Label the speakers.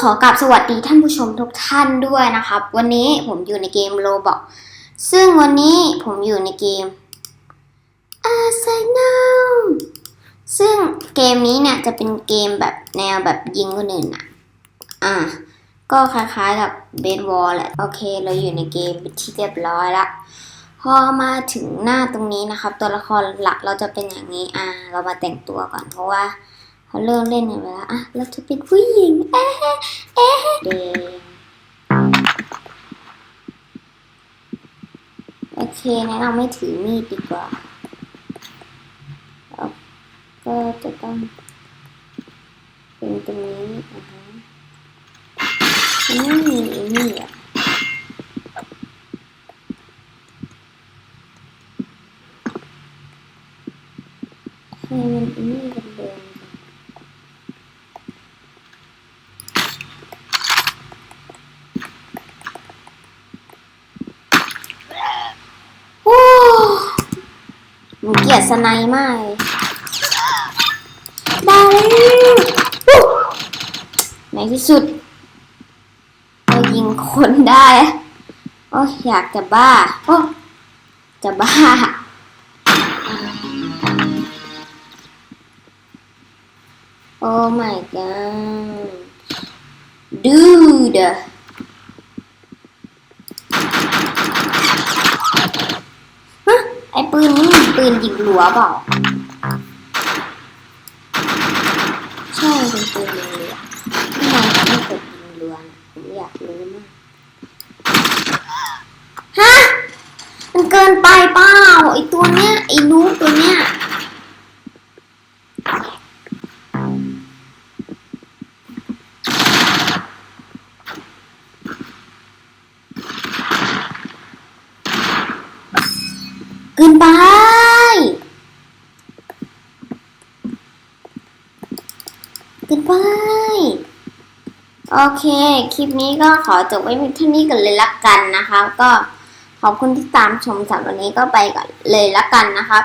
Speaker 1: ขอกราบสวัสดีท่านผู้ชมทุกท่านด้วยนะครับ วันนี้ผมอยู่ในเกมโ o บอกซึ่งวันนี้ผมอยู่ในเกม Arsenal ซึ่งเกมนี้เนี่ยจะเป็นเกมแบบแนวแบบยิงคนอื่นอะ อะก็คล้ายๆกับเบสบอลแหละ โอเค เราอยู่ในเกมที่เรียบร้อยละพอมาถึงหน้าตรงนี้นะครับ ตัวละครหลักเราจะเป็นอย่างนี้ อ่า เรามาแต่งตัวก่อนเพราะว่า เขาเริ่มเล่นกันไปแล้วอะเราจะเป็นผู้หญิงเอ๊ะเอ๊ะเดงโอเคนะเราไม่ถือมีดดีกว่าเราก็จะต้องเป็นตรงนี้อะฮะมันไม่มีนี่อะทำไมมันนี่กันเดิมจังโอ้ห นูเกลียดสไนมากเลยได้แล้วในที่สุดเรายิงคนได้โอ้อยากจะบ้าโอ้จะบ้า Oh my god. Dude. ฮะไอ ปืนยิงหลัวเปล่า ใช่เป็นปืนยิงหลัวทำไมเขาไม่กดยิงหลัวนผมอยากรู้มากฮะมันเกินไปเปล่าไอตัวเนี้ยไอนูบตัวเนี้ยกินไป เกินไปโอเค คลิปนี้ก็ขอจบไว้เท่านี้กันเลยละกันนะคะ ก็ขอบคุณที่ตามชมสำหรับวันนี้ก็ไปก่อนเลยละกันนะคะ